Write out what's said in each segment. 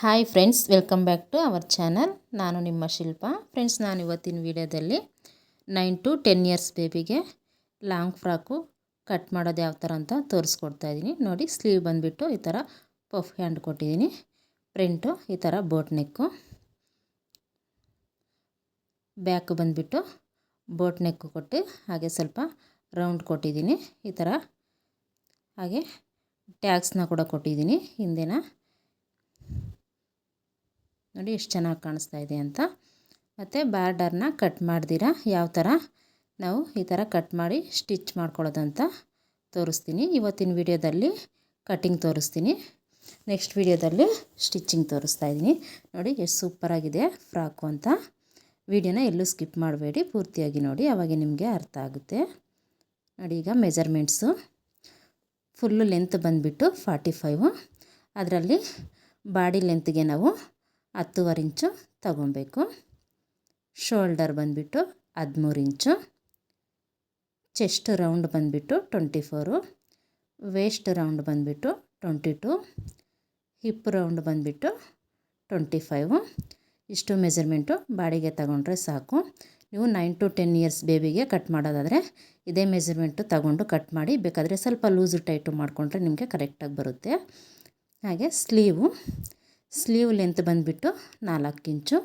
Hi friends welcome back to our channel ನಾನು ನಿಮ್ಮ Shilpa. Friends ನಾನು ಇವತ್ತಿನ ವಿಡಿಯೋದಲ್ಲಿ ನೈನ್ ಟು ಟೆನ್ ಇಯರ್ಸ್ ಬೇಬಿಗೆ ಲಾಂಗ್ ಫ್ರಾಕು ಕಟ್ ಮಾಡೋದು ಯಾವ ಥರ ಅಂತ ತೋರಿಸ್ಕೊಡ್ತಾ ಇದ್ದೀನಿ. ನೋಡಿ ಸ್ಲೀವ್ ಬಂದುಬಿಟ್ಟು ಈ ಥರ ಪಫ್ ಹ್ಯಾಂಡ್ ಕೊಟ್ಟಿದ್ದೀನಿ. ಪ್ರಿಂಟು ಈ ಥರ ಬೋಟ್ ನೆಕ್ಕು ಬ್ಯಾಕು ಬಂದುಬಿಟ್ಟು ಬೋಟ್ ನೆಕ್ಕು ಕೊಟ್ಟು ಹಾಗೆ ಸ್ವಲ್ಪ ರೌಂಡ್ ಕೊಟ್ಟಿದ್ದೀನಿ. ಈ ಥರ ಹಾಗೆ ಟ್ಯಾಗ್ಸ್ನ ಕೂಡ ಕೊಟ್ಟಿದ್ದೀನಿ. ಹಿಂದಿನ ನೋಡಿ ಎಷ್ಟು ಚೆನ್ನಾಗಿ ಕಾಣಿಸ್ತಾ ಇದೆ ಅಂತ. ಮತ್ತು ಬಾರ್ಡರ್ನ ಕಟ್ ಮಾಡ್ದಿರ? ಯಾವ ಥರ ನಾವು ಈ ಥರ ಕಟ್ ಮಾಡಿ ಸ್ಟಿಚ್ ಮಾಡ್ಕೊಳ್ಳೋದಂತ ತೋರಿಸ್ತೀನಿ. ಇವತ್ತಿನ ವಿಡಿಯೋದಲ್ಲಿ ಕಟ್ಟಿಂಗ್ ತೋರಿಸ್ತೀನಿ. ನೆಕ್ಸ್ಟ್ ವಿಡಿಯೋದಲ್ಲಿ ಸ್ಟಿಚ್ಚಿಂಗ್ ತೋರಿಸ್ತಾ ಇದ್ದೀನಿ. ನೋಡಿ, ಎಷ್ಟು ಸೂಪರಾಗಿದೆ ಫ್ರಾಕು ಅಂತ. ವಿಡಿಯೋನ ಎಲ್ಲೂ ಸ್ಕಿಪ್ ಮಾಡಬೇಡಿ. ಪೂರ್ತಿಯಾಗಿ ನೋಡಿ, ಅವಾಗ ನಿಮಗೆ ಅರ್ಥ ಆಗುತ್ತೆ. ನೋಡಿ, ಈಗ ಮೆಜರ್ಮೆಂಟ್ಸು ಫುಲ್ಲು ಲೆಂತ್ ಬಂದುಬಿಟ್ಟು ಫಾರ್ಟಿ ಫೈವು ಅದರಲ್ಲಿ ಬಾಡಿ ಲೆಂತ್ಗೆ ನಾವು ಹತ್ತುವರೆ ಇಂಚು ತಗೊಬೇಕು ಶೋಲ್ಡರ್ ಬಂದುಬಿಟ್ಟು ಹದಿಮೂರು ಇಂಚು. ಚೆಸ್ಟ್ ರೌಂಡ್ ಬಂದುಬಿಟ್ಟು ಟ್ವೆಂಟಿ ಫೋರು. ವೇಸ್ಟ್ ರೌಂಡ್ ಬಂದುಬಿಟ್ಟು ಟ್ವೆಂಟಿ ಟು. ಹಿಪ್ ರೌಂಡ್ ಬಂದುಬಿಟ್ಟು ಟ್ವೆಂಟಿ ಫೈವು. ಇಷ್ಟು ಮೆಜರ್ಮೆಂಟು ಬಾಡಿಗೆ ತಗೊಂಡ್ರೆ ಸಾಕು. ನೀವು ನೈನ್ ಟು ಟೆನ್ ಇಯರ್ಸ್ ಬೇಬಿಗೆ ಕಟ್ ಮಾಡೋದಾದರೆ ಇದೇ ಮೆಜರ್ಮೆಂಟು ತಗೊಂಡು ಕಟ್ ಮಾಡಿ, ಬೇಕಾದರೆ ಸ್ವಲ್ಪ ಲೂಸು ಟೈಟು ಮಾಡಿಕೊಂಡ್ರೆ ನಿಮಗೆ ಕರೆಕ್ಟಾಗಿ ಬರುತ್ತೆ. ಹಾಗೆ ಸ್ಲೀವು. ಸ್ಲೀವ್ ಲೆಂತ್ ಬಂದುಬಿಟ್ಟು ನಾಲ್ಕು ಇಂಚು,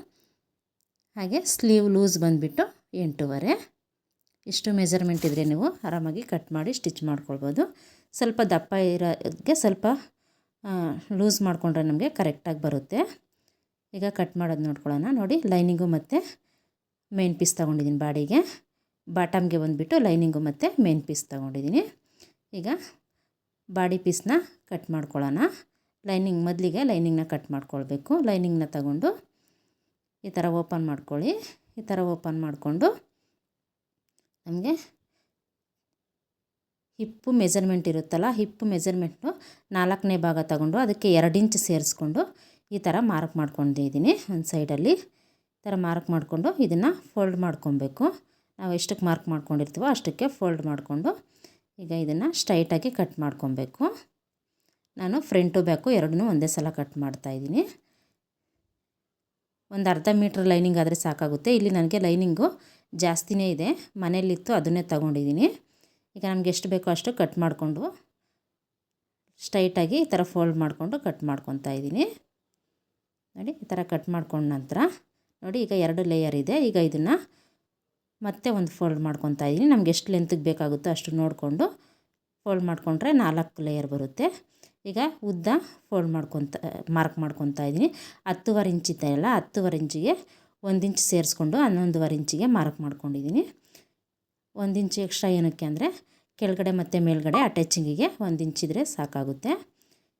ಹಾಗೆ ಸ್ಲೀವ್ ಲೂಸ್ ಬಂದುಬಿಟ್ಟು ಎಂಟೂವರೆ. ಇಷ್ಟು ಮೆಜರ್ಮೆಂಟ್ ಇದ್ದರೆ ನೀವು ಆರಾಮಾಗಿ ಕಟ್ ಮಾಡಿ ಸ್ಟಿಚ್ ಮಾಡ್ಕೊಳ್ಬೋದು. ಸ್ವಲ್ಪ ದಪ್ಪ ಇರೋದಕ್ಕೆ ಸ್ವಲ್ಪ ಲೂಸ್ ಮಾಡಿಕೊಂಡ್ರೆ ನಮಗೆ ಕರೆಕ್ಟಾಗಿ ಬರುತ್ತೆ. ಈಗ ಕಟ್ ಮಾಡೋದು ನೋಡ್ಕೊಳ್ಳೋಣ. ನೋಡಿ ಲೈನಿಂಗು ಮತ್ತು ಮೇನ್ ಪೀಸ್ ತೊಗೊಂಡಿದ್ದೀನಿ ಬಾಡಿಗೆ. ಬಾಟಮ್ಗೆ ಬಂದುಬಿಟ್ಟು ಲೈನಿಂಗು ಮತ್ತು ಮೇನ್ ಪೀಸ್ ತೊಗೊಂಡಿದ್ದೀನಿ. ಈಗ ಬಾಡಿ ಪೀಸ್ನ ಕಟ್ ಮಾಡ್ಕೊಳ್ಳೋಣ. ಲೈನಿಂಗ್ ಮೊದಲಿಗೆ ಲೈನಿಂಗ್ನ ಕಟ್ ಮಾಡ್ಕೊಳ್ಬೇಕು. ಲೈನಿಂಗ್ನ ತಗೊಂಡು ಈ ಥರ ಓಪನ್ ಮಾಡ್ಕೊಳ್ಳಿ. ಈ ಥರ ಓಪನ್ ಮಾಡಿಕೊಂಡು ನಮಗೆ ಹಿಪ್ಪು ಮೆಜರ್ಮೆಂಟ್ ಇರುತ್ತಲ್ಲ, ಹಿಪ್ಪು ಮೆಜರ್ಮೆಂಟು ನಾಲ್ಕನೇ ಭಾಗ ತಗೊಂಡು ಅದಕ್ಕೆ ಎರಡು ಇಂಚ್ ಸೇರಿಸ್ಕೊಂಡು ಈ ಥರ ಮಾರ್ಕ್ ಮಾಡ್ಕೊಂಡಿದ್ದೀನಿ ಒಂದು ಸೈಡಲ್ಲಿ. ಈ ಥರ ಮಾರ್ಕ್ ಮಾಡಿಕೊಂಡು ಇದನ್ನು ಫೋಲ್ಡ್ ಮಾಡ್ಕೊಬೇಕು ನಾವು ಎಷ್ಟಕ್ಕೆ ಮಾರ್ಕ್ ಮಾಡ್ಕೊಂಡಿರ್ತೀವೋ ಅಷ್ಟಕ್ಕೆ ಫೋಲ್ಡ್ ಮಾಡಿಕೊಂಡು ಈಗ ಇದನ್ನು ಸ್ಟ್ರೈಟಾಗಿ ಕಟ್ ಮಾಡ್ಕೊಬೇಕು ನಾನು ಫ್ರಂಟು ಬ್ಯಾಕು ಎರಡನ್ನೂ ಒಂದೇ ಸಲ ಕಟ್ ಮಾಡ್ತಾಯಿದ್ದೀನಿ ಒಂದು ಅರ್ಧ ಮೀಟ್ರ್ ಲೈನಿಂಗ್ ಆದರೆ ಸಾಕಾಗುತ್ತೆ. ಇಲ್ಲಿ ನನಗೆ ಲೈನಿಂಗು ಜಾಸ್ತಿನೇ ಇದೆ. ಮನೇಲಿತ್ತು ಅದನ್ನೇ ತಗೊಂಡಿದ್ದೀನಿ. ಈಗ ನಮ್ಗೆ ಎಷ್ಟು ಬೇಕೋ ಅಷ್ಟು ಕಟ್ ಮಾಡಿಕೊಂಡು ಸ್ಟ್ರೈಟಾಗಿ ಈ ಥರ ಫೋಲ್ಡ್ ಮಾಡಿಕೊಂಡು ಕಟ್ ಮಾಡ್ಕೊತಾ ಇದ್ದೀನಿ. ನೋಡಿ, ಈ ಥರ ಕಟ್ ಮಾಡ್ಕೊಂಡ ನಂತರ ನೋಡಿ, ಈಗ ಎರಡು ಲೇಯರ್ ಇದೆ. ಈಗ ಇದನ್ನು ಮತ್ತೆ ಒಂದು ಫೋಲ್ಡ್ ಮಾಡ್ಕೊತಾ ಇದ್ದೀನಿ. ನಮ್ಗೆ ಎಷ್ಟು ಲೆಂತಿಗೆ ಬೇಕಾಗುತ್ತೋ ಅಷ್ಟು ನೋಡಿಕೊಂಡು ಫೋಲ್ಡ್ ಮಾಡಿಕೊಂಡ್ರೆ ನಾಲ್ಕು ಲೇಯರ್ ಬರುತ್ತೆ. ಈಗ ಉದ್ದ ಫೋಲ್ಡ್ ಮಾಡ್ಕೊತ ಮಾರ್ಕ್ ಮಾಡ್ಕೊತಾ ಇದ್ದೀನಿ. ಹತ್ತುವರೆ ಇಂಚ್ ಇದೆಯಲ್ಲ ಹತ್ತುವರೆ ಇಂಚಿಗೆ ಒಂದು ಇಂಚ್ ಸೇರಿಸ್ಕೊಂಡು ಹನ್ನೊಂದುವರೆ ಇಂಚಿಗೆ ಮಾರ್ಕ್ ಮಾಡ್ಕೊಂಡಿದ್ದೀನಿ. ಒಂದು ಇಂಚು ಎಕ್ಸ್ಟ್ರಾ ಏನಕ್ಕೆ ಅಂದರೆ, ಕೆಳಗಡೆ ಮತ್ತು ಮೇಲ್ಗಡೆ ಅಟ್ಯಾಚಿಂಗಿಗೆ ಒಂದು ಇಂಚಿದ್ರೆ ಸಾಕಾಗುತ್ತೆ.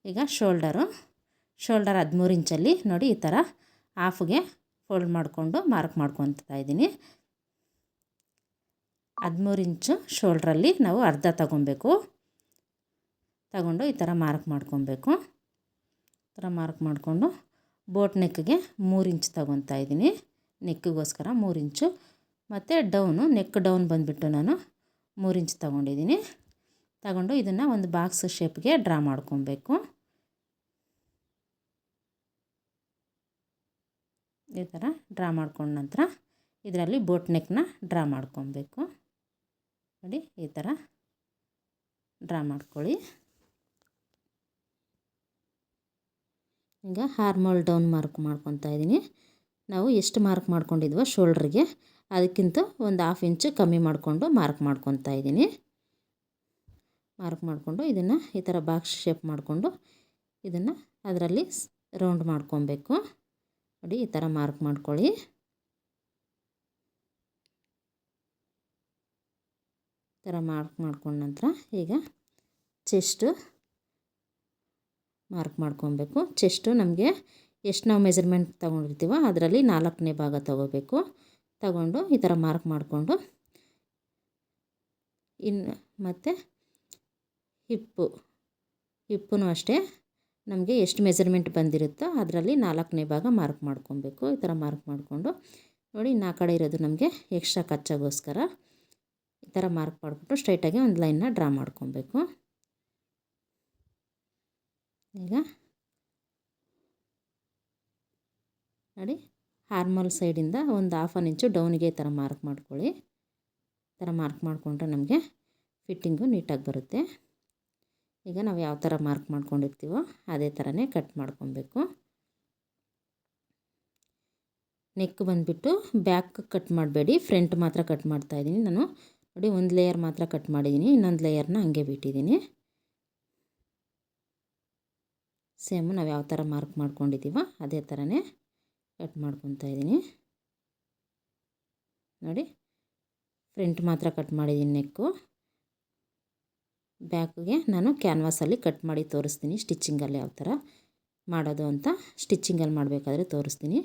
ಈಗ ಶೋಲ್ಡರು ಶೋಲ್ಡರ್ ಹದಿಮೂರು ಇಂಚಲ್ಲಿ ನೋಡಿ ಈ ಥರ ಹಾಫ್ಗೆ ಫೋಲ್ಡ್ ಮಾಡಿಕೊಂಡು ಮಾರ್ಕ್ ಮಾಡ್ಕೊತಾ ಇದ್ದೀನಿ. ಹದಿಮೂರು ಇಂಚು ಶೋಲ್ಡ್ರಲ್ಲಿ ನಾವು ಅರ್ಧ ತಗೊಬೇಕು. ತಗೊಂಡು ಈ ಥರ ಮಾರ್ಕ್ ಮಾಡ್ಕೊಬೇಕು. ಈ ಥರ ಮಾರ್ಕ್ ಮಾಡಿಕೊಂಡು ಬೋಟ್ ನೆಕ್ಗೆ ಮೂರು ಇಂಚ್ ತಗೊತಾ ಇದ್ದೀನಿ. ನೆಕ್ಕಿಗೋಸ್ಕರ ಮೂರು ಇಂಚು. ಮತ್ತು ಡೌನು, ನೆಕ್ ಡೌನ್ ಬಂದುಬಿಟ್ಟು ನಾನು ಮೂರು ಇಂಚ್ ತಗೊಂಡಿದ್ದೀನಿ. ತಗೊಂಡು ಇದನ್ನು ಒಂದು ಬಾಕ್ಸ್ ಶೇಪ್ಗೆ ಡ್ರಾ ಮಾಡ್ಕೊಬೇಕು. ಈ ಥರ ಡ್ರಾ ಮಾಡ್ಕೊಂಡ ನಂತರ ಇದರಲ್ಲಿ ಬೋಟ್ ನೆಕ್ನ ಡ್ರಾ ಮಾಡ್ಕೊಬೇಕು. ನೋಡಿ, ಈ ಥರ ಡ್ರಾ ಮಾಡ್ಕೊಳ್ಳಿ. ಈಗ ಹಾರ್ಮೋಲ್ ಡೌನ್ ಮಾರ್ಕ್ ಮಾಡ್ಕೊತಾ ಇದ್ದೀನಿ. ನಾವು ಎಷ್ಟು ಮಾರ್ಕ್ ಮಾಡ್ಕೊಂಡಿದ್ವೋ ಶೋಲ್ಡ್ರಿಗೆ ಅದಕ್ಕಿಂತ ಒಂದು ಹಾಫ್ ಇಂಚು ಕಮ್ಮಿ ಮಾಡಿಕೊಂಡು ಮಾರ್ಕ್ ಮಾಡ್ಕೊತಾ ಇದ್ದೀನಿ. ಮಾರ್ಕ್ ಮಾಡಿಕೊಂಡು ಇದನ್ನು ಈ ಥರ ಬಾಕ್ಸ್ ಶೇಪ್ ಮಾಡಿಕೊಂಡು ಇದನ್ನು ಅದರಲ್ಲಿ ರೌಂಡ್ ಮಾಡ್ಕೊಬೇಕು. ನೋಡಿ ಈ ಥರ ಮಾರ್ಕ್ ಮಾಡ್ಕೊಳ್ಳಿ. ಈ ಥರ ಮಾರ್ಕ್ ಮಾಡ್ಕೊಂಡ ನಂತರ ಈಗ ಚೆಸ್ಟು ಮಾರ್ಕ್ ಮಾಡ್ಕೊಬೇಕು. ಚೆಸ್ಟು ನಮಗೆ ಎಷ್ಟು ನಾವು ಮೆಜರ್ಮೆಂಟ್ ತೊಗೊಂಡಿರ್ತೀವೋ ಅದರಲ್ಲಿ ನಾಲ್ಕನೇ ಭಾಗ ತಗೋಬೇಕು. ತಗೊಂಡು ಈ ಥರ ಮಾರ್ಕ್ ಮಾಡಿಕೊಂಡು. ಇನ್ನು ಮತ್ತು ಹಿಪ್ಪು. ಹಿಪ್ಪು ಅಷ್ಟೇ ನಮಗೆ ಎಷ್ಟು ಮೆಜರ್ಮೆಂಟ್ ಬಂದಿರುತ್ತೋ ಅದರಲ್ಲಿ ನಾಲ್ಕನೇ ಭಾಗ ಮಾರ್ಕ್ ಮಾಡ್ಕೊಬೇಕು. ಈ ಥರ ಮಾರ್ಕ್ ಮಾಡಿಕೊಂಡು. ನೋಡಿ ನಾ ಕಡೆ ಇರೋದು ನಮಗೆ ಎಕ್ಸ್ಟ್ರಾ ಖರ್ಚಾಗೋಸ್ಕರ ಈ ಥರ ಮಾರ್ಕ್ ಮಾಡಿಬಿಟ್ಟು ಸ್ಟ್ರೈಟಾಗಿ ಒಂದು ಲೈನ್ನ ಡ್ರಾ ಮಾಡ್ಕೊಬೇಕು. ಈಗ ನೋಡಿ ಹಾರ್ಮಲ್ ಸೈಡಿಂದ ಒಂದು ಹಾಫ್ ಆನ್ ಇಂಚು ಡೌನಿಗೆ ಈ ಥರ ಮಾರ್ಕ್ ಮಾಡ್ಕೊಳ್ಳಿ. ಈ ಥರ ಮಾರ್ಕ್ ಮಾಡಿಕೊಂಡ್ರೆ ನಮಗೆ ಫಿಟ್ಟಿಂಗು ನೀಟಾಗಿ ಬರುತ್ತೆ. ಈಗ ನಾವು ಯಾವ ಥರ ಮಾರ್ಕ್ ಮಾಡ್ಕೊಂಡಿರ್ತೀವೋ ಅದೇ ಥರನೇ ಕಟ್ ಮಾಡ್ಕೊಬೇಕು. ನೆಕ್ ಬಂದುಬಿಟ್ಟು ಬ್ಯಾಕ್ ಕಟ್ ಮಾಡಬೇಡಿ. ಫ್ರಂಟ್ ಮಾತ್ರ ಕಟ್ ಮಾಡ್ತಾಯಿದ್ದೀನಿ ನಾನು. ನೋಡಿ, ಒಂದು ಲೇಯರ್ ಮಾತ್ರ ಕಟ್ ಮಾಡಿದ್ದೀನಿ. ಇನ್ನೊಂದು ಲೇಯರ್ನ ಹಂಗೆ ಬಿಟ್ಟಿದ್ದೀನಿ. ಸೇಮು ನಾವು ಯಾವ ಥರ ಮಾರ್ಕ್ ಮಾಡ್ಕೊಂಡಿದ್ದೀವೋ ಅದೇ ಥರನೇ ಕಟ್ ಮಾಡ್ಕೊತಾ ಇದ್ದೀನಿ. ನೋಡಿ ಫ್ರಂಟ್ ಮಾತ್ರ ಕಟ್ ಮಾಡಿದ್ದೀನಿ ನೆಕ್ಕು ಬ್ಯಾಕ್ಗೆ ನಾನು ಕ್ಯಾನ್ವಾಸಲ್ಲಿ ಕಟ್ ಮಾಡಿ ತೋರಿಸ್ತೀನಿ ಸ್ಟಿಚ್ಚಿಂಗಲ್ಲಿ ಯಾವ ಥರ ಮಾಡೋದು ಅಂತ. ಸ್ಟಿಚ್ಚಿಂಗಲ್ಲಿ ಮಾಡಬೇಕಾದ್ರೆ ತೋರಿಸ್ತೀನಿ.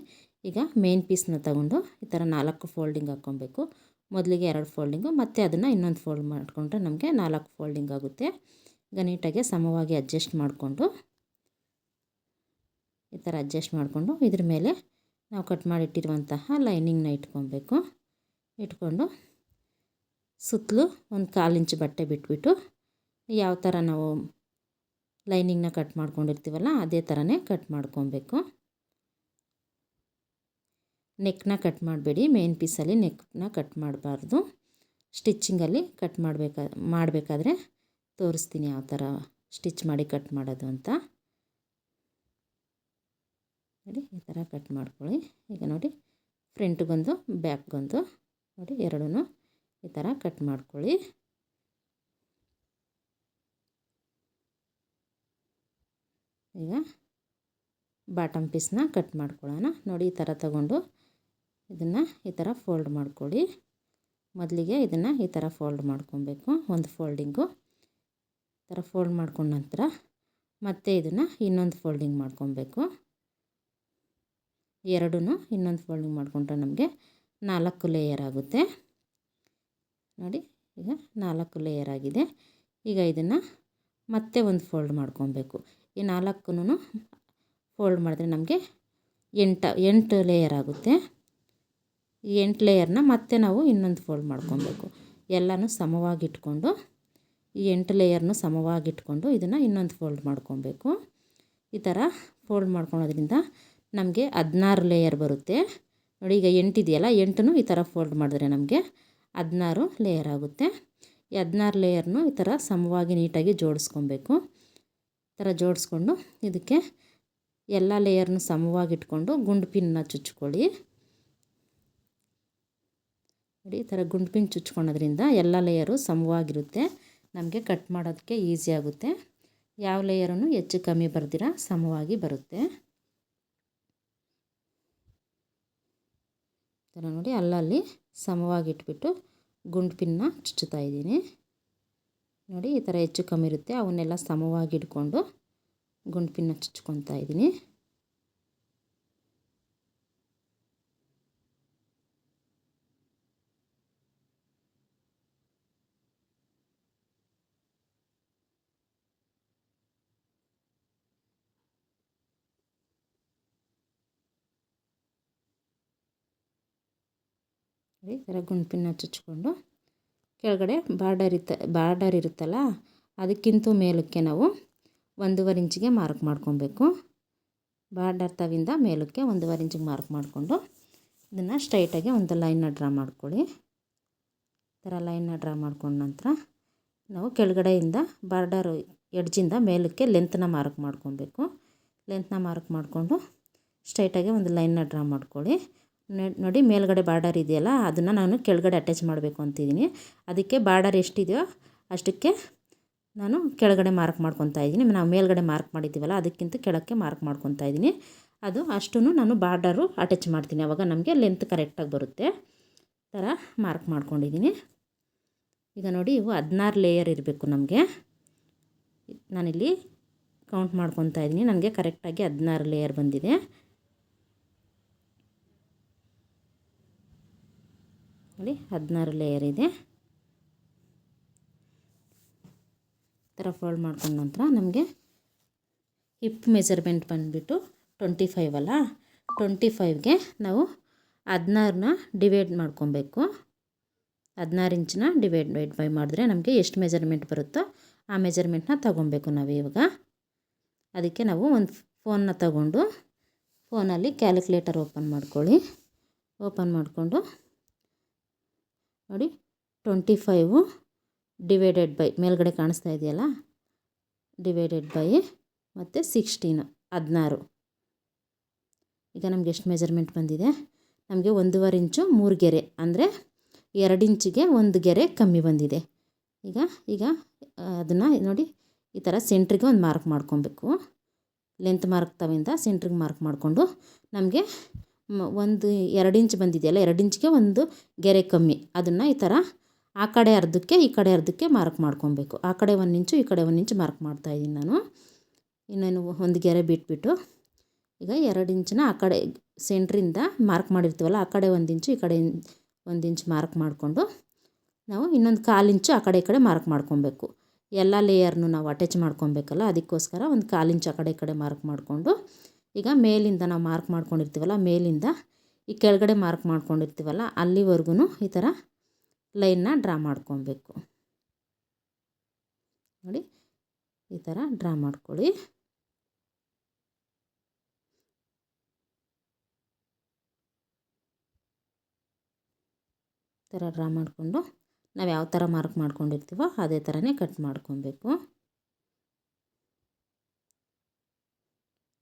ಈಗ ಮೇನ್ ಪೀಸ್ನ ತಗೊಂಡು ಈ ಥರ ನಾಲ್ಕು ಫೋಲ್ಡಿಂಗ್ ಹಾಕ್ಕೊಬೇಕು. ಮೊದಲಿಗೆ ಎರಡು ಫೋಲ್ಡಿಂಗು ಮತ್ತು ಅದನ್ನು ಇನ್ನೊಂದು ಫೋಲ್ಡ್ ಮಾಡಿಕೊಂಡ್ರೆ ನಮಗೆ ನಾಲ್ಕು ಫೋಲ್ಡಿಂಗ್ ಆಗುತ್ತೆ. ಈಗ ನೀಟಾಗಿ ಸಮವಾಗಿ ಅಡ್ಜಸ್ಟ್ ಮಾಡಿಕೊಂಡು ಈ ಥರ ಅಡ್ಜಸ್ಟ್ ಮಾಡಿಕೊಂಡು ಇದ್ರ ಮೇಲೆ ನಾವು ಕಟ್ ಮಾಡಿಟ್ಟಿರುವಂತಹ ಲೈನಿಂಗ್ನ ಇಟ್ಕೊಬೇಕು. ಇಟ್ಕೊಂಡು ಸುತ್ತಲೂ ಒಂದು ಕಾಲು ಇಂಚು ಬಟ್ಟೆ ಬಿಟ್ಬಿಟ್ಟು ಯಾವ ಥರ ನಾವು ಲೈನಿಂಗ್ನ ಕಟ್ ಮಾಡ್ಕೊಂಡಿರ್ತೀವಲ್ಲ ಅದೇ ಥರನೇ ಕಟ್ ಮಾಡ್ಕೊಬೇಕು. ನೆಕ್ನ ಕಟ್ ಮಾಡಬೇಡಿ, ಮೇನ್ ಪೀಸಲ್ಲಿ ನೆಕ್ನ ಕಟ್ ಮಾಡಬಾರ್ದು. ಸ್ಟಿಚ್ಚಿಂಗಲ್ಲಿ ಕಟ್ ಮಾಡಬೇಕಾ, ಮಾಡಬೇಕಾದ್ರೆ ತೋರಿಸ್ತೀನಿ ಯಾವ ಥರ ಸ್ಟಿಚ್ ಮಾಡಿ ಕಟ್ ಮಾಡೋದು ಅಂತ. ನೋಡಿ ಈ ಥರ ಕಟ್ ಮಾಡ್ಕೊಳ್ಳಿ. ಈಗ ನೋಡಿ ಫ್ರಂಟ್ಗೊಂದು ಬ್ಯಾಕ್ಗೊಂದು ನೋಡಿ ಎರಡೂ ಈ ಥರ ಕಟ್ ಮಾಡ್ಕೊಳ್ಳಿ. ಈಗ ಬಾಟಮ್ ಪೀಸ್ನ ಕಟ್ ಮಾಡ್ಕೊಳ್ಳೋಣ. ನೋಡಿ ಈ ಥರ ತಗೊಂಡು ಇದನ್ನು ಈ ಥರ ಫೋಲ್ಡ್ ಮಾಡ್ಕೊಳ್ಳಿ. ಮೊದಲಿಗೆ ಇದನ್ನು ಈ ಥರ ಫೋಲ್ಡ್ ಮಾಡ್ಕೊಬೇಕು, ಒಂದು ಫೋಲ್ಡಿಂಗು. ಈ ಥರ ಫೋಲ್ಡ್ ಮಾಡ್ಕೊಂಡ ನಂತರ ಮತ್ತೆ ಇದನ್ನು ಇನ್ನೊಂದು ಫೋಲ್ಡಿಂಗ್ ಮಾಡ್ಕೊಬೇಕು. ಎರಡೂ ಇನ್ನೊಂದು ಫೋಲ್ಡಿಂಗ್ ಮಾಡಿಕೊಂಡ್ರೆ ನಮಗೆ ನಾಲ್ಕು ಲೇಯರ್ ಆಗುತ್ತೆ. ನೋಡಿ, ಈಗ ನಾಲ್ಕು ಲೇಯರ್ ಆಗಿದೆ. ಈಗ ಇದನ್ನು ಮತ್ತೆ ಒಂದು ಫೋಲ್ಡ್ ಮಾಡ್ಕೊಬೇಕು. ಈ ನಾಲ್ಕು ಫೋಲ್ಡ್ ಮಾಡಿದ್ರೆ ನಮಗೆ ಎಂಟು ಎಂಟು ಲೇಯರ್ ಆಗುತ್ತೆ. ಈ ಎಂಟು ಲೇಯರ್ನ ಮತ್ತೆ ನಾವು ಇನ್ನೊಂದು ಫೋಲ್ಡ್ ಮಾಡ್ಕೊಬೇಕು. ಎಲ್ಲನೂ ಸಮವಾಗಿ ಇಟ್ಕೊಂಡು ಈ ಎಂಟು ಲೇಯರ್ನು ಸಮವಾಗಿ ಇಟ್ಕೊಂಡು ಇದನ್ನು ಇನ್ನೊಂದು ಫೋಲ್ಡ್ ಮಾಡ್ಕೊಬೇಕು. ಈ ಥರ ಫೋಲ್ಡ್ ಮಾಡ್ಕೊಳೋದ್ರಿಂದ ನಮಗೆ ಹದಿನಾರು ಲೇಯರ್ ಬರುತ್ತೆ. ನೋಡಿ ಈಗ ಎಂಟಿದೆಯಲ್ಲ ಎಂಟು ಈ ಥರ ಫೋಲ್ಡ್ ಮಾಡಿದ್ರೆ ನಮಗೆ ಹದಿನಾರು ಲೇಯರ್ ಆಗುತ್ತೆ. ಈ ಹದಿನಾರು ಲೇಯರ್ನು ಈ ಥರ ಸಮವಾಗಿ ನೀಟಾಗಿ ಜೋಡಿಸ್ಕೊಬೇಕು. ಈ ಥರ ಜೋಡಿಸ್ಕೊಂಡು ಇದಕ್ಕೆ ಎಲ್ಲ ಲೇಯರ್ನು ಸಮವಾಗಿ ಇಟ್ಕೊಂಡು ಗುಂಡು ಪಿನ್ನ ಚುಚ್ಕೊಳ್ಳಿ. ನೋಡಿ, ಈ ಥರ ಗುಂಡು ಪಿನ್ ಚುಚ್ಕೊಳೋದ್ರಿಂದ ಎಲ್ಲ ಲೇಯರು ಸಮವಾಗಿರುತ್ತೆ. ನಮಗೆ ಕಟ್ ಮಾಡೋದಕ್ಕೆ ಈಸಿ ಆಗುತ್ತೆ. ಯಾವ ಲೇಯರನ್ನು ಹೆಚ್ಚು ಕಮ್ಮಿ ಬರ್ದಿರ ಸಮವಾಗಿ ಬರುತ್ತೆ. ನೋಡಿ ಅಲ್ಲಲ್ಲಿ ಸಮವಾಗಿ ಇಟ್ಬಿಟ್ಟು ಗುಂಡು ಪಿನ್ನ ಚುಚ್ಚುತ್ತಾ ಇದ್ದೀನಿ. ನೋಡಿ ಈ ಥರ ಹೆಚ್ಚು ಕಮ್ಮಿ ಇರುತ್ತೆ, ಅವನ್ನೆಲ್ಲ ಸಮವಾಗಿ ಇಟ್ಕೊಂಡು ಗುಂಡು ಪಿನ್ನ ಚುಚ್ಕೊತಾ ಇದ್ದೀನಿ. ಈ ಥರ ಗುಂಪಿನ ಚುಚ್ಕೊಂಡು ಕೆಳಗಡೆ ಬಾರ್ಡರ್ ಇತ್ತ, ಬಾರ್ಡರ್ ಇರುತ್ತಲ್ಲ, ಅದಕ್ಕಿಂತ ಮೇಲಕ್ಕೆ ನಾವು ಒಂದೂವರೆ ಇಂಚಿಗೆ ಮಾರ್ಕ್ ಮಾಡ್ಕೊಬೇಕು. ಬಾರ್ಡರ್ ತವಿಂದ ಮೇಲಕ್ಕೆ ಒಂದೂವರೆ ಇಂಚಿಗೆ ಮಾರ್ಕ್ ಮಾಡಿಕೊಂಡು ಇದನ್ನು ಸ್ಟ್ರೈಟಾಗಿ ಒಂದು ಲೈನ್ನ ಡ್ರಾ ಮಾಡ್ಕೊಳ್ಳಿ. ಈ ಥರ ಲೈನ್ನ ಡ್ರಾ ಮಾಡ್ಕೊಂಡ ನಂತರ ನಾವು ಕೆಳಗಡೆಯಿಂದ ಬಾರ್ಡರ್ ಎಡ್ಜಿಂದ ಮೇಲಕ್ಕೆ ಲೆಂತ್ನ ಮಾರ್ಕ್ ಮಾಡ್ಕೊಬೇಕು. ಲೆಂತ್ನ ಮಾರ್ಕ್ ಮಾಡಿಕೊಂಡು ಸ್ಟ್ರೈಟಾಗಿ ಒಂದು ಲೈನ್ನ ಡ್ರಾ ಮಾಡ್ಕೊಳ್ಳಿ. ನೋಡಿ ಮೇಲ್ಗಡೆ ಬಾರ್ಡರ್ ಇದೆಯಲ್ಲ, ಅದನ್ನು ನಾನು ಕೆಳಗಡೆ ಅಟ್ಯಾಚ್ ಮಾಡಬೇಕು ಅಂತಿದ್ದೀನಿ. ಅದಕ್ಕೆ ಬಾರ್ಡರ್ ಎಷ್ಟಿದೆಯೋ ಅಷ್ಟಕ್ಕೆ ನಾನು ಕೆಳಗಡೆ ಮಾರ್ಕ್ ಮಾಡ್ಕೊತಾ ಇದ್ದೀನಿ. ನಾವು ಮೇಲ್ಗಡೆ ಮಾರ್ಕ್ ಮಾಡಿದ್ದೀವಲ್ಲ, ಅದಕ್ಕಿಂತ ಕೆಳಕ್ಕೆ ಮಾರ್ಕ್ ಮಾಡ್ಕೊತಾ ಇದ್ದೀನಿ. ಅದು ಅಷ್ಟೂ ನಾನು ಬಾರ್ಡರು ಅಟ್ಯಾಚ್ ಮಾಡ್ತೀನಿ. ಆವಾಗ ನಮಗೆ ಲೆಂತ್ ಕರೆಕ್ಟಾಗಿ ಬರುತ್ತೆ. ಥರ ಮಾರ್ಕ್ ಮಾಡ್ಕೊಂಡಿದ್ದೀನಿ. ಈಗ ನೋಡಿ, ಇವು ಹದಿನಾರು ಲೇಯರ್ ಇರಬೇಕು ನಮಗೆ. ನಾನಿಲ್ಲಿ ಕೌಂಟ್ ಮಾಡ್ಕೊತಾ ಇದ್ದೀನಿ. ನನಗೆ ಕರೆಕ್ಟಾಗಿ ಹದಿನಾರು ಲೇಯರ್ ಬಂದಿದೆ. ನೋಡಿ ಹದಿನಾರು ಲೇಯರ್ ಇದೆ. ಥರ ಫೋಲ್ಡ್ ಮಾಡ್ಕೊಂಡ ನಂತರ ನಮಗೆ ಹಿಪ್ ಮೆಜರ್ಮೆಂಟ್ ಬಂದುಬಿಟ್ಟು ಟ್ವೆಂಟಿ ಫೈವ್ ಅಲ್ಲ? ಟ್ವೆಂಟಿ ಫೈವ್ಗೆ ನಾವು ಹದಿನಾರನ್ನ ಡಿವೈಡ್ ಮಾಡ್ಕೊಬೇಕು. ಹದಿನಾರು ಇಂಚನ್ನ ಡಿವೈಡ್ ವೈಡ್ ಬೈ ಮಾಡಿದ್ರೆ ನಮಗೆ ಎಷ್ಟು ಮೆಜರ್ಮೆಂಟ್ ಬರುತ್ತೋ ಆ ಮೆಜರ್ಮೆಂಟ್ನ ತಗೊಬೇಕು ನಾವು ಇವಾಗ. ಅದಕ್ಕೆ ನಾವು ಒಂದು ಫೋನ್ನ ತಗೊಂಡು ಫೋನಲ್ಲಿ ಕ್ಯಾಲ್ಕುಲೇಟರ್ ಓಪನ್ ಮಾಡ್ಕೊಳ್ಳಿ. ಓಪನ್ ಮಾಡಿಕೊಂಡು ನೋಡಿ ಟ್ವೆಂಟಿ ಫೈವು ಡಿವೈಡೆಡ್ ಬೈ ಮೇಲ್ಗಡೆ ಕಾಣಿಸ್ತಾ ಇದೆಯಲ್ಲ? ಡಿವೈಡೆಡ್ ಬೈ ಮತ್ತು ಸಿಕ್ಸ್ಟೀನು ಹದಿನಾರು. ಈಗ ನಮ್ಗೆ ಎಷ್ಟು ಮೆಜರ್ಮೆಂಟ್ ಬಂದಿದೆ? ನಮಗೆ ಒಂದೂವರೆ ಇಂಚು ಮೂರು ಗೆರೆ, ಅಂದರೆ ಎರಡು ಇಂಚಿಗೆ ಒಂದು ಗೆರೆ ಕಮ್ಮಿ ಬಂದಿದೆ. ಈಗ ಈಗ, ಅದನ್ನು ನೋಡಿ, ಈ ಥರ ಸೆಂಟ್ರಿಗೆ ಒಂದು ಮಾರ್ಕ್ ಮಾಡ್ಕೊಬೇಕು. ಲೆಂತ್ ಮಾರ್ಕ್ ತವಿಂದ ಸೆಂಟ್ರಿಗೆ ಮಾರ್ಕ್ ಮಾಡಿಕೊಂಡು ನಮಗೆ ಒಂದು ಎರಡು ಇಂಚ್ ಬಂದಿದೆಯಲ್ಲ ಎರಡು ಇಂಚ್ಗೆ ಒಂದು ಗೆರೆ ಕಮ್ಮಿ. ಅದನ್ನು ಈ ಥರ ಆ ಕಡೆ ಅರ್ಧಕ್ಕೆ ಈ ಕಡೆ ಅರ್ಧಕ್ಕೆ ಮಾರ್ಕ್ ಮಾಡ್ಕೊಬೇಕು. ಆ ಕಡೆ ಒಂದು ಇಂಚು, ಈ ಕಡೆ ಒಂದು ಇಂಚು ಮಾರ್ಕ್ ಮಾಡ್ತಾಯಿದ್ದೀನಿ ನಾನು. ಇನ್ನೇನು ಒಂದು ಗೆರೆ ಬಿಟ್ಬಿಟ್ಟು ಈಗ ಎರಡು ಇಂಚನ್ನ ಆ ಕಡೆ ಸೆಂಟ್ರಿಂದ ಮಾರ್ಕ್ ಮಾಡಿರ್ತೀವಲ್ಲ, ಆ ಕಡೆ ಒಂದು ಇಂಚು, ಈ ಕಡೆ ಒಂದು ಇಂಚು ಮಾರ್ಕ್ ಮಾಡಿಕೊಂಡು ನಾವು ಇನ್ನೊಂದು ಕಾಲು ಇಂಚು ಆ ಕಡೆ ಈ ಕಡೆ ಮಾರ್ಕ್ ಮಾಡ್ಕೊಬೇಕು. ಎಲ್ಲ ಲೇಯರ್ನು ನಾವು ಅಟ್ಯಾಚ್ ಮಾಡ್ಕೊಬೇಕಲ್ಲ, ಅದಕ್ಕೋಸ್ಕರ ಒಂದು ಕಾಲು ಇಂಚು ಆ ಕಡೆ ಈ ಕಡೆ ಮಾರ್ಕ್ ಮಾಡಿಕೊಂಡು ಈಗ ಮೇಲಿಂದ ನಾವು ಮಾರ್ಕ್ ಮಾಡ್ಕೊಂಡಿರ್ತೀವಲ್ಲ, ಮೇಲಿಂದ ಈ ಕೆಳಗಡೆ ಮಾರ್ಕ್ ಮಾಡ್ಕೊಂಡಿರ್ತೀವಲ್ಲ ಅಲ್ಲಿವರೆಗೂ ಈ ಥರ ಲೈನ್ನ ಡ್ರಾ ಮಾಡ್ಕೊಬೇಕು. ನೋಡಿ, ಈ ಥರ ಡ್ರಾ ಮಾಡ್ಕೊಳ್ಳಿ. ಈ ಥರ ಡ್ರಾ ಮಾಡಿಕೊಂಡು ನಾವು ಯಾವ ಥರ ಮಾರ್ಕ್ ಮಾಡ್ಕೊಂಡಿರ್ತೀವೋ ಅದೇ ಥರನೇ ಕಟ್ ಮಾಡ್ಕೊಬೇಕು.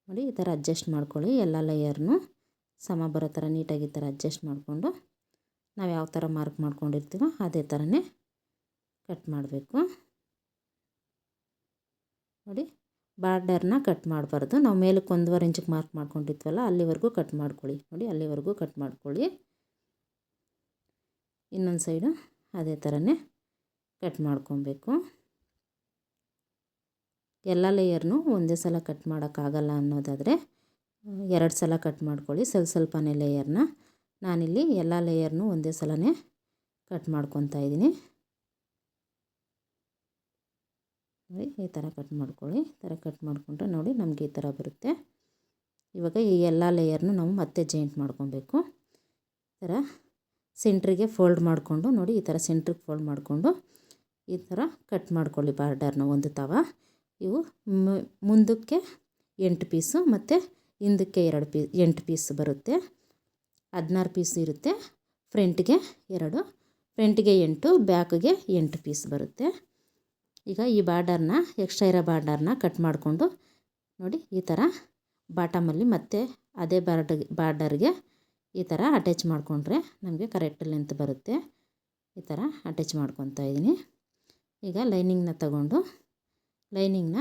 ನೋಡಿ ಈ ಥರ ಅಡ್ಜಸ್ಟ್ ಮಾಡ್ಕೊಳ್ಳಿ. ಎಲ್ಲ ಲೇಯರ್ನು ಸಮ ಬರೋ ಥರ ನೀಟಾಗಿ ಈ ಥರ ಅಡ್ಜಸ್ಟ್ ಮಾಡಿಕೊಂಡು, ನಾವು ಯಾವ ಥರ ಮಾರ್ಕ್ ಮಾಡ್ಕೊಂಡಿರ್ತೀವೋ ಅದೇ ಥರನೇ ಕಟ್ ಮಾಡಬೇಕು. ನೋಡಿ ಬಾರ್ಡರ್ನ ಕಟ್ ಮಾಡಬಾರ್ದು. ನಾವು ಮೇಲಕ್ಕೆ ಒಂದೂವರೆ ಇಂಚಿಗೆ ಮಾರ್ಕ್ ಮಾಡ್ಕೊಂಡಿರ್ತೀವಲ್ಲ ಅಲ್ಲಿವರೆಗೂ ಕಟ್ ಮಾಡ್ಕೊಳ್ಳಿ. ನೋಡಿ, ಅಲ್ಲಿವರೆಗೂ ಕಟ್ ಮಾಡ್ಕೊಳ್ಳಿ. ಇನ್ನೊಂದು ಸೈಡು ಅದೇ ಥರನೇ ಕಟ್ ಮಾಡ್ಕೊಬೇಕು. ಎಲ್ಲ ಲೇಯರ್ನೂ ಒಂದೇ ಸಲ ಕಟ್ ಮಾಡೋಕ್ಕಾಗಲ್ಲ ಅನ್ನೋದಾದರೆ ಎರಡು ಸಲ ಕಟ್ ಮಾಡ್ಕೊಳ್ಳಿ ಸ್ವಲ್ಪ ಸ್ವಲ್ಪನೇ ಲೇಯರ್ನ. ನಾನಿಲ್ಲಿ ಎಲ್ಲ ಲೇಯರ್ನೂ ಒಂದೇ ಸಲನೇ ಕಟ್ ಮಾಡ್ಕೊತಾ ಇದ್ದೀನಿ. ನೋಡಿ, ಈ ಥರ ಕಟ್ ಮಾಡ್ಕೊಳ್ಳಿ. ಈ ಥರ ಕಟ್ ಮಾಡಿಕೊಂಡ್ರೆ ನೋಡಿ ನಮಗೆ ಈ ಥರ ಬರುತ್ತೆ. ಇವಾಗ ಈ ಎಲ್ಲ ಲೇಯರ್ನು ನಾವು ಮತ್ತೆ ಜಾಯಿಂಟ್ ಮಾಡ್ಕೊಬೇಕು. ಈ ಥರ ಸೆಂಟ್ರಿಗೆ ಫೋಲ್ಡ್ ಮಾಡಿಕೊಂಡು ನೋಡಿ ಈ ಥರ ಸೆಂಟ್ರಿಗೆ ಫೋಲ್ಡ್ ಮಾಡಿಕೊಂಡು ಈ ಥರ ಕಟ್ ಮಾಡ್ಕೊಳ್ಳಿ ಬಾರ್ಡರ್ನ ಒಂದು ತವ. ಇವು ಮುಂದಕ್ಕೆ ಎಂಟು ಪೀಸು ಮತ್ತು ಹಿಂದಕ್ಕೆ ಎರಡು ಪೀ ಎಂಟು ಪೀಸ್ ಬರುತ್ತೆ. ಹದಿನಾರು ಪೀಸ್ ಇರುತ್ತೆ. ಫ್ರಂಟ್ಗೆ ಎರಡು ಫ್ರಂಟ್ಗೆ ಎಂಟು ಬ್ಯಾಕ್ಗೆ ಎಂಟು ಪೀಸ್ ಬರುತ್ತೆ. ಈಗ ಈ ಬಾರ್ಡರ್ನ ಎಕ್ಸ್ಟ್ರಾ ಇರೋ ಬಾರ್ಡರ್ನ ಕಟ್ ಮಾಡಿಕೊಂಡು ನೋಡಿ ಈ ಥರ ಬಾಟಮಲ್ಲಿ ಮತ್ತೆ ಅದೇ ಬಾರ್ಡ್ ಬಾರ್ಡರ್ಗೆ ಈ ಥರ ಅಟ್ಯಾಚ್ ಮಾಡಿಕೊಂಡ್ರೆ ನಮಗೆ ಕರೆಕ್ಟ್ ಲೆಂತ್ ಬರುತ್ತೆ. ಈ ಥರ ಅಟ್ಯಾಚ್ ಮಾಡ್ಕೊತಾ ಇದ್ದೀನಿ ಈಗ ಲೈನಿಂಗ್ನ ತಗೊಂಡು ಲೈನಿಂಗ್ನ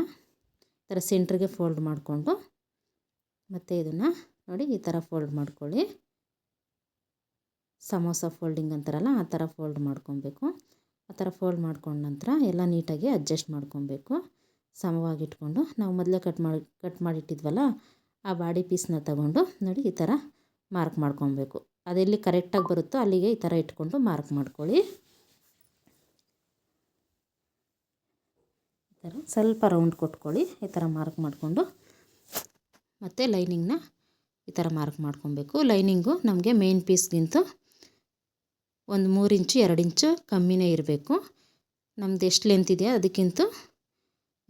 ಈ ಥರ ಸೆಂಟ್ರಿಗೆ ಫೋಲ್ಡ್ ಮಾಡಿಕೊಂಡು ಮತ್ತು ಇದನ್ನು ನೋಡಿ ಈ ಥರ ಫೋಲ್ಡ್ ಮಾಡ್ಕೊಳ್ಳಿ. ಸಮೋಸ ಫೋಲ್ಡಿಂಗ್ ಅಂತಾರಲ್ಲ, ಆ ಥರ ಫೋಲ್ಡ್ ಮಾಡ್ಕೊಬೇಕು. ಆ ಥರ ಫೋಲ್ಡ್ ಮಾಡ್ಕೊಂಡ ನಂತರ ಎಲ್ಲ ನೀಟಾಗಿ ಅಡ್ಜಸ್ಟ್ ಮಾಡ್ಕೊಬೇಕು. ಸಮವಾಗಿ ಇಟ್ಕೊಂಡು ನಾವು ಮೊದಲೇ ಕಟ್ ಮಾಡಿ, ಕಟ್ ಮಾಡಿಟ್ಟಿದ್ವಲ್ಲ, ಆ ಬಾಡಿ ಪೀಸ್ನ ತಗೊಂಡು ನೋಡಿ ಈ ಥರ ಮಾರ್ಕ್ ಮಾಡ್ಕೊಬೇಕು. ಅದೆಲ್ಲಿ ಕರೆಕ್ಟಾಗಿ ಬರುತ್ತೋ ಅಲ್ಲಿಗೆ ಈ ಥರ ಇಟ್ಕೊಂಡು ಮಾರ್ಕ್ ಮಾಡ್ಕೊಳ್ಳಿ. ಥರ ಸ್ವಲ್ಪ ರೌಂಡ್ ಕೊಟ್ಕೊಳ್ಳಿ. ಈ ಥರ ಮಾರ್ಕ್ ಮಾಡಿಕೊಂಡು. ಮತ್ತು ಲೈನಿಂಗ್ನ ಈ ಥರ ಮಾರ್ಕ್ ಮಾಡ್ಕೊಬೇಕು. ಲೈನಿಂಗು ನಮಗೆ ಮೇನ್ ಪೀಸ್ಗಿಂತ ಒಂದು ಮೂರು ಇಂಚು, ಎರಡು ಇಂಚು ಕಮ್ಮಿನೇ ಇರಬೇಕು. ನಮ್ದು ಎಷ್ಟು ಲೆಂತ್ ಇದೆಯೋ ಅದಕ್ಕಿಂತ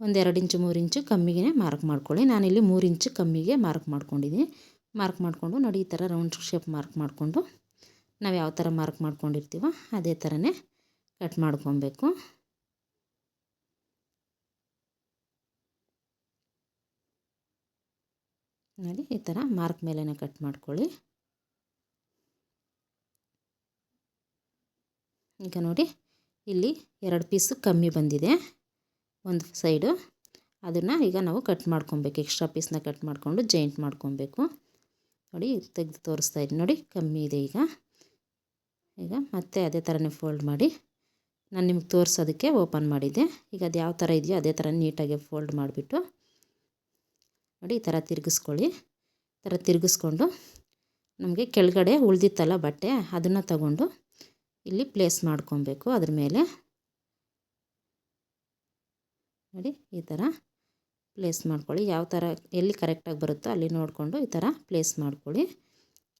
ಒಂದು ಎರಡು ಇಂಚು, ಮೂರು ಇಂಚು ಕಮ್ಮಿಗೆ ಮಾರ್ಕ್ ಮಾಡ್ಕೊಳ್ಳಿ. ನಾನಿಲ್ಲಿ ಮೂರು ಇಂಚು ಕಮ್ಮಿಗೆ ಮಾರ್ಕ್ ಮಾಡ್ಕೊಂಡಿದ್ದೀನಿ. ಮಾರ್ಕ್ ಮಾಡಿಕೊಂಡು ನೋಡಿ, ಈ ಥರ ರೌಂಡ್ ಶೇಪ್ ಮಾರ್ಕ್ ಮಾಡಿಕೊಂಡು ನಾವು ಯಾವ ಥರ ಮಾರ್ಕ್ ಮಾಡ್ಕೊಂಡಿರ್ತೀವೋ ಅದೇ ಥರನೇ ಕಟ್ ಮಾಡ್ಕೊಬೇಕು. ನೋಡಿ, ಈ ಥರ ಮಾರ್ಕ್ ಮೇಲೇ ಕಟ್ ಮಾಡ್ಕೊಳ್ಳಿ. ಈಗ ನೋಡಿ, ಇಲ್ಲಿ ಎರಡು ಪೀಸು ಕಮ್ಮಿ ಬಂದಿದೆ. ಒಂದು ಸೈಡು ಅದನ್ನು ಈಗ ನಾವು ಕಟ್ ಮಾಡ್ಕೊಬೇಕು. ಎಕ್ಸ್ಟ್ರಾ ಪೀಸ್ನ ಕಟ್ ಮಾಡಿಕೊಂಡು ಜಾಯಿಂಟ್ ಮಾಡ್ಕೊಬೇಕು. ನೋಡಿ, ತೆಗೆದು ತೋರಿಸ್ತಾ ಇದ್ದೀನಿ ನೋಡಿ, ಕಮ್ಮಿ ಇದೆ ಈಗ. ಈಗ ಮತ್ತೆ ಅದೇ ಥರನೇ ಫೋಲ್ಡ್ ಮಾಡಿ. ನಾನು ನಿಮ್ಗೆ ತೋರಿಸೋದಕ್ಕೆ ಓಪನ್ ಮಾಡಿದ್ದೆ. ಈಗ ಅದು ಯಾವ ಥರ ಇದೆಯೋ ಅದೇ ಥರ ನೀಟಾಗಿ ಫೋಲ್ಡ್ ಮಾಡಿಬಿಟ್ಟು ನೋಡಿ ಈ ಥರ ತಿರುಗಿಸ್ಕೊಳ್ಳಿ. ಈ ಥರ ತಿರುಗಿಸ್ಕೊಂಡು ನಮಗೆ ಕೆಳಗಡೆ ಉಳ್ದಿತ್ತಲ್ಲ ಬಟ್ಟೆ ಅದನ್ನು ತಗೊಂಡು ಇಲ್ಲಿ ಪ್ಲೇಸ್ ಮಾಡ್ಕೊಬೇಕು ಅದ್ರ ಮೇಲೆ. ನೋಡಿ ಈ ಥರ ಪ್ಲೇಸ್ ಮಾಡ್ಕೊಳ್ಳಿ. ಯಾವ ಥರ ಎಲ್ಲಿ ಕರೆಕ್ಟಾಗಿ ಬರುತ್ತೋ ಅಲ್ಲಿ ನೋಡಿಕೊಂಡು ಈ ಥರ ಪ್ಲೇಸ್ ಮಾಡ್ಕೊಳ್ಳಿ.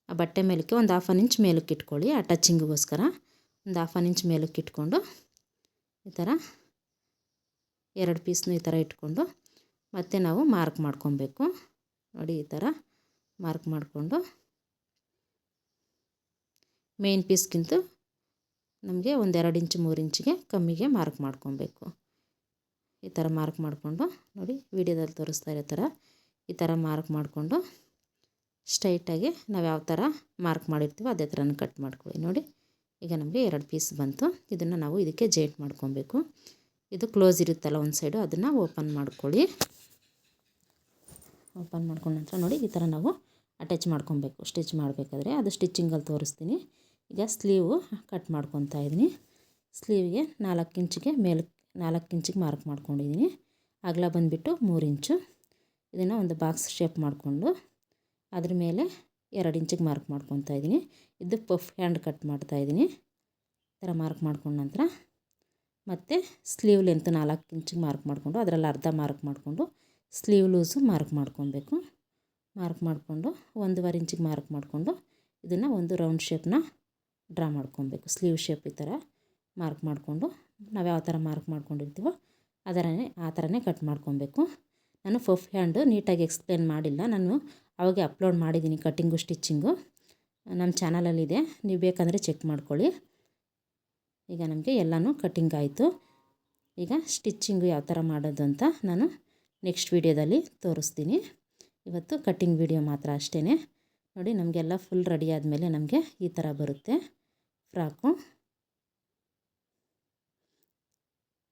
ಆ ಬಟ್ಟೆ ಮೇಲಕ್ಕೆ ಒಂದು ಹಾಫ್ ಆನ್ ಇಂಚ್ ಮೇಲಕ್ಕೆ ಇಟ್ಕೊಳ್ಳಿ ಆ ಟಚ್ಚಿಂಗಿಗೋಸ್ಕರ. ಒಂದು ಹಾಫ್ ಆನ್ ಇಂಚ್ ಮೇಲಕ್ಕೆ ಇಟ್ಕೊಂಡು ಈ ಥರ ಎರಡು ಪೀಸ್ನು ಈ ಥರ ಇಟ್ಕೊಂಡು ಮತ್ತೆ ನಾವು ಮಾರ್ಕ್ ಮಾಡ್ಕೊಬೇಕು. ನೋಡಿ ಈ ಥರ ಮಾರ್ಕ್ ಮಾಡಿಕೊಂಡು ಮೇನ್ ಪೀಸ್ಗಿಂತ ನಮಗೆ ಒಂದೆರಡು ಇಂಚು ಮೂರು ಇಂಚಿಗೆ ಕಮ್ಮಿಗೆ ಮಾರ್ಕ್ ಮಾಡ್ಕೊಬೇಕು. ಈ ಥರ ಮಾರ್ಕ್ ಮಾಡಿಕೊಂಡು ನೋಡಿ ವಿಡಿಯೋದಲ್ಲಿ ತೋರಿಸ್ತಾ ಇರೋ ಥರ ಈ ಥರ ಮಾರ್ಕ್ ಮಾಡಿಕೊಂಡು ಸ್ಟ್ರೈಟಾಗಿ ನಾವು ಯಾವ ಥರ ಮಾರ್ಕ್ ಮಾಡಿರ್ತೀವೋ ಅದೇ ಥರನ ಕಟ್ ಮಾಡ್ಕೊಳ್ಳಿ ನೋಡಿ ಈಗ ನಮಗೆ ಎರಡು ಪೀಸ್ ಬಂತು. ಇದನ್ನು ನಾವು ಇದಕ್ಕೆ ಜೇಟ್ ಮಾಡ್ಕೊಬೇಕು. ಇದು ಕ್ಲೋಸ್ ಇರುತ್ತಲ್ಲ ಒಂದು ಸೈಡು ಅದನ್ನು ಓಪನ್ ಮಾಡ್ಕೊಳ್ಳಿ ಓಪನ್ ಮಾಡ್ಕೊಂಡ ನಂತರ ನೋಡಿ ಈ ಥರ ನಾವು ಅಟ್ಯಾಚ್ ಮಾಡ್ಕೊಬೇಕು. ಸ್ಟಿಚ್ ಮಾಡಬೇಕಾದ್ರೆ ಅದು ಸ್ಟಿಚ್ಚಿಂಗಲ್ಲಿ ತೋರಿಸ್ತೀನಿ. ಈಗ ಸ್ಲೀವು ಕಟ್ ಮಾಡ್ಕೊತಾ ಇದ್ದೀನಿ. ಸ್ಲೀವ್ಗೆ ನಾಲ್ಕು ಇಂಚಿಗೆ ಮೇಲೆ, ನಾಲ್ಕು ಇಂಚಿಗೆ ಮಾರ್ಕ್ ಮಾಡ್ಕೊಂಡಿದ್ದೀನಿ. ಅಗಲ ಬಂದುಬಿಟ್ಟು ಮೂರು ಇಂಚು. ಇದನ್ನು ಒಂದು ಬಾಕ್ಸ್ ಶೇಪ್ ಮಾಡಿಕೊಂಡು ಅದ್ರ ಮೇಲೆ ಎರಡು ಇಂಚಿಗೆ ಮಾರ್ಕ್ ಮಾಡ್ಕೊತಾ ಇದ್ದೀನಿ. ಇದು ಪಫ್ ಹ್ಯಾಂಡ್ ಕಟ್ ಮಾಡ್ತಾ ಇದ್ದೀನಿ. ಈ ಥರ ಮಾರ್ಕ್ ಮಾಡ್ಕೊಂಡ ನಂತರ ಮತ್ತು ಸ್ಲೀವ್ ಲೆಂತ್ ನಾಲ್ಕು ಇಂಚಿಗೆ ಮಾರ್ಕ್ ಮಾಡಿಕೊಂಡು ಅದರಲ್ಲಿ ಅರ್ಧ ಮಾರ್ಕ್ ಮಾಡಿಕೊಂಡು ಸ್ಲೀವ್ ಲೂಸು ಮಾರ್ಕ್ ಮಾಡ್ಕೊಬೇಕು. ಮಾರ್ಕ್ ಮಾಡಿಕೊಂಡು ಒಂದೂವರೆ ಇಂಚಿಗೆ ಮಾರ್ಕ್ ಮಾಡಿಕೊಂಡು ಇದನ್ನು ಒಂದು ರೌಂಡ್ ಶೇಪ್ನ ಡ್ರಾ ಮಾಡ್ಕೊಬೇಕು. ಸ್ಲೀವ್ ಶೇಪ್ ಈ ಥರ ಮಾರ್ಕ್ ಮಾಡಿಕೊಂಡು ನಾವು ಯಾವ ಥರ ಮಾರ್ಕ್ ಮಾಡ್ಕೊಂಡಿರ್ತೀವೋ ಅದರನೇ ಆ ಥರನೇ ಕಟ್ ಮಾಡ್ಕೊಬೇಕು. ನಾನು ಫಫ್ ಹ್ಯಾಂಡು ನೀಟಾಗಿ ಎಕ್ಸ್ಪ್ಲೇನ್ ಮಾಡಿಲ್ಲ. ನಾನು ಅವಾಗೆ ಅಪ್ಲೋಡ್ ಮಾಡಿದ್ದೀನಿ ಕಟ್ಟಿಂಗು ಸ್ಟಿಚ್ಚಿಂಗು ನಮ್ಮ ಚಾನಲಲ್ಲಿದೆ ನೀವು ಬೇಕಂದರೆ ಚೆಕ್ ಮಾಡ್ಕೊಳ್ಳಿ. ಈಗ ನಮಗೆ ಎಲ್ಲನೂ ಕಟ್ಟಿಂಗ್ ಆಯಿತು. ಈಗ ಸ್ಟಿಚ್ಚಿಂಗು ಯಾವ ಥರ ಮಾಡೋದು ಅಂತ ನಾನು ನೆಕ್ಸ್ಟ್ ವೀಡಿಯೋದಲ್ಲಿ ತೋರಿಸ್ತೀನಿ. ಇವತ್ತು ಕಟ್ಟಿಂಗ್ ವೀಡಿಯೋ ಮಾತ್ರ ಅಷ್ಟೇ ನೋಡಿ, ನಮಗೆಲ್ಲ ಫುಲ್ ರೆಡಿ ಆದಮೇಲೆ ನಮಗೆ ಈ ಥರ ಬರುತ್ತೆ. ಫ್ರಾಕು.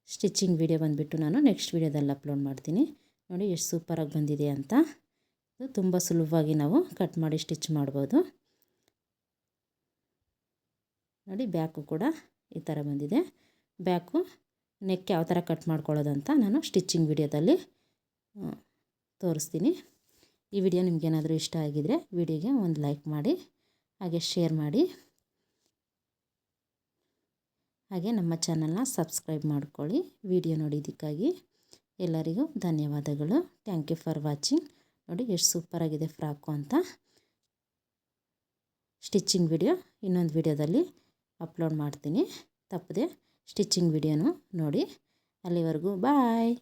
ಸ್ಟಿಚ್ಚಿಂಗ್ ವೀಡಿಯೋ ಬಂದುಬಿಟ್ಟು ನಾನು ನೆಕ್ಸ್ಟ್ ವೀಡಿಯೋದಲ್ಲಿ ಅಪ್ಲೋಡ್ ಮಾಡ್ತೀನಿ. ನೋಡಿ, ಎಷ್ಟು ಸೂಪರಾಗಿ ಬಂದಿದೆ ಅಂತ. ಇದು ತುಂಬ ಸುಲಭವಾಗಿ ನಾವು ಕಟ್ ಮಾಡಿ ಸ್ಟಿಚ್ ಮಾಡ್ಬೋದು. ನೋಡಿ, ಬ್ಯಾಕು ಕೂಡ ಈ ಥರ ಬಂದಿದೆ. ಬ್ಯಾಕು ನೆಕ್ ಯಾವ ಥರ ಕಟ್ ಮಾಡ್ಕೊಳ್ಳೋದು ಅಂತ ನಾನು ಸ್ಟಿಚ್ಚಿಂಗ್ ವಿಡಿಯೋದಲ್ಲಿ ತೋರಿಸ್ತೀನಿ. ಈ ವಿಡಿಯೋ ನಿಮಗೇನಾದರೂ ಇಷ್ಟ ಆಗಿದರೆ ವಿಡಿಯೋಗೆ ಒಂದು ಲೈಕ್ ಮಾಡಿ, ಹಾಗೆ ಶೇರ್ ಮಾಡಿ. ಹಾಗೆ ನಮ್ಮ ಚಾನಲ್ನ ಸಬ್ಸ್ಕ್ರೈಬ್ ಮಾಡ್ಕೊಳ್ಳಿ, ವಿಡಿಯೋ ನೋಡಿದ್ದಕ್ಕಾಗಿ. ಎಲ್ಲರಿಗೂ ಧನ್ಯವಾದಗಳು. ಥ್ಯಾಂಕ್ ಯು ಫಾರ್ ವಾಚಿಂಗ್ ನೋಡಿ ಎಷ್ಟು ಸೂಪರಾಗಿದೆ ಫ್ರಾಕು ಅಂತ. ಸ್ಟಿಚ್ಚಿಂಗ್ ವಿಡಿಯೋ ಇನ್ನೊಂದು ವಿಡಿಯೋದಲ್ಲಿ ಅಪ್ಲೋಡ್ ಮಾಡ್ತೀನಿ. ತಪ್ಪದೆ ಸ್ಟಿಚ್ಚಿಂಗ್ ವಿಡಿಯೋನು ನೋಡಿ. ಅಲ್ಲಿವರೆಗೂ ಬಾಯ್